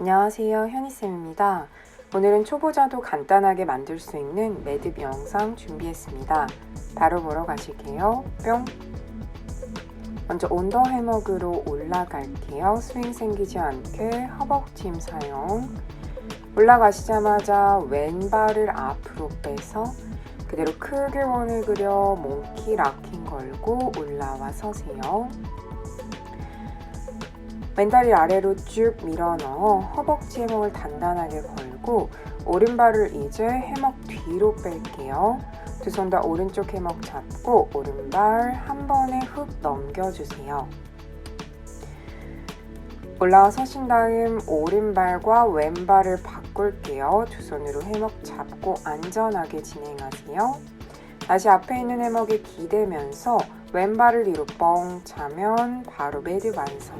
안녕하세요. 현희쌤입니다. 오늘은 초보자도 간단하게 만들 수 있는 매듭 영상 준비했습니다. 바로 보러 가실게요. 뿅! 먼저 온더 해먹으로 올라갈게요. 스윙 생기지 않게 허벅짐 사용. 올라가시자마자 왼발을 앞으로 빼서 그대로 크게 원을 그려 몽키 락킹 걸고 올라와 서세요. 왼다리 아래로 쭉 밀어 넣어 허벅지 해먹을 단단하게 걸고 오른발을 이제 해먹 뒤로 뺄게요. 두 손 다 오른쪽 해먹 잡고 오른발 한 번에 훅 넘겨주세요. 올라와 서신 다음 오른발과 왼발을 바꿀게요. 두 손으로 해먹 잡고 안전하게 진행하세요. 다시 앞에 있는 해먹에 기대면서 왼발을 뒤로 뻥 차면 바로 매듭 완성.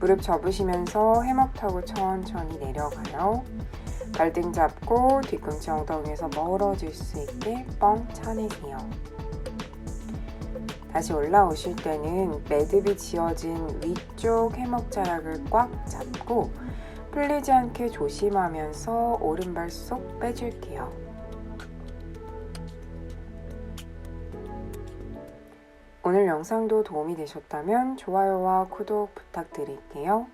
무릎 접으시면서 해먹 타고 천천히 내려가요. 발등 잡고 뒤꿈치 엉덩이에서 멀어질 수 있게 뻥 차내세요. 다시 올라오실 때는 매듭이 지어진 위쪽 해먹 자락을 꽉 잡고 풀리지 않게 조심하면서 오른발 쏙 빼줄게요. 오늘 영상도 도움이 되셨다면 좋아요와 구독 부탁드릴게요.